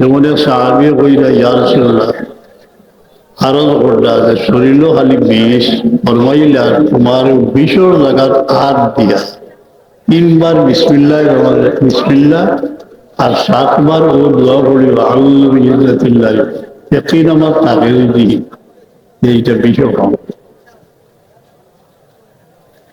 যেমন সাহাবি কইরা ইয়ারসুল্লাহ আরও করলা যে শরীরও খালি বিষ, ফরমাইলা তোমার বিষর লাগার হাত দিয়া। তিনবার বিসমিল্লাহ রহমান বিসমিল্লাহ, আর সাতবার ও দোয়া করিব আল্লাহ বিজিল্লাহ একই আমার তাকে যদি এইটা বিষয়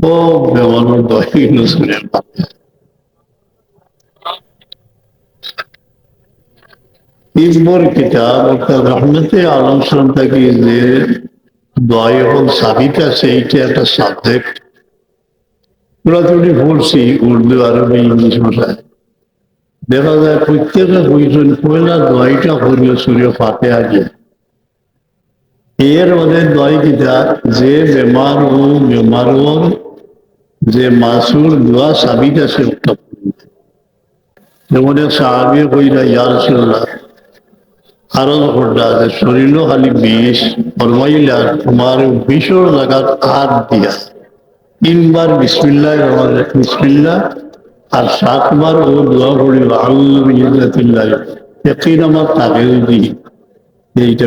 সব বেমানোর দহি নসুলের ইসবর কিতাব অর্থাৎ রহমতে আলম থেকে যে দয় এবং সাবিত আছে এইটা একটা সাবজেক্ট পুরাতনি পড়ছি উর্দু আরবি ইংলিশ ভাষায় দেখা যায় প্রত্যেকটা বইজন পয়লা দয়টা করিও সূর্য ফাতে আগে এর ওদের দয় কিতা যে বেমার ও বেমার যে মাসুর দোয়া সাবিত আছে যেমন কইরা ইয়ারসুল্লাহ আরও করলা যে শরীরও খালি বিষ তোমার বিষর লাগার হাত দিয়া। তিনবার বিসমিল্লাহ রহমান বিসমিল্লাহ, আর সাতবার ও দোয়া করিব আল্লাহ বিজিল্লাহ একই আমার তাকে যদি এইটা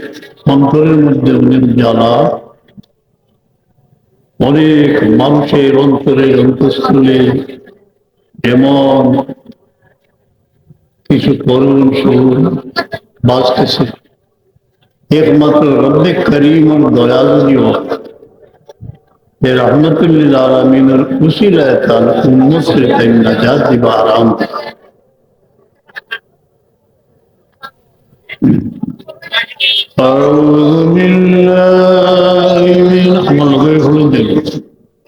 অন্তরের মধ্যে অনেক জ্বালা। অনেক মানুষের অন্তরে অন্তঃস্থলে এমন কিছু করুণ সুর বাঁচতেছে একমাত্র রব্বে করিম দয়াল রহমতুল্লিল আলমিনের খুশি উম্মত से তাই নাজাত দিবা আরাম। أعوذ بالله من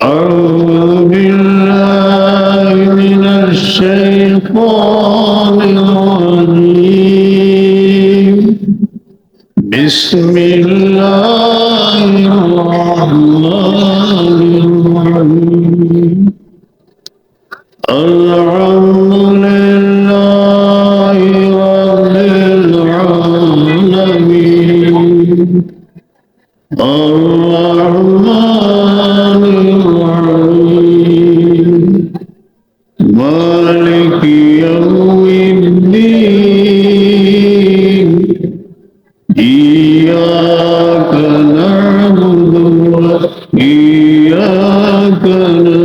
أعوذ بالله من الشيطان الرجيم بسم الله الرحمن الرحيم الحمد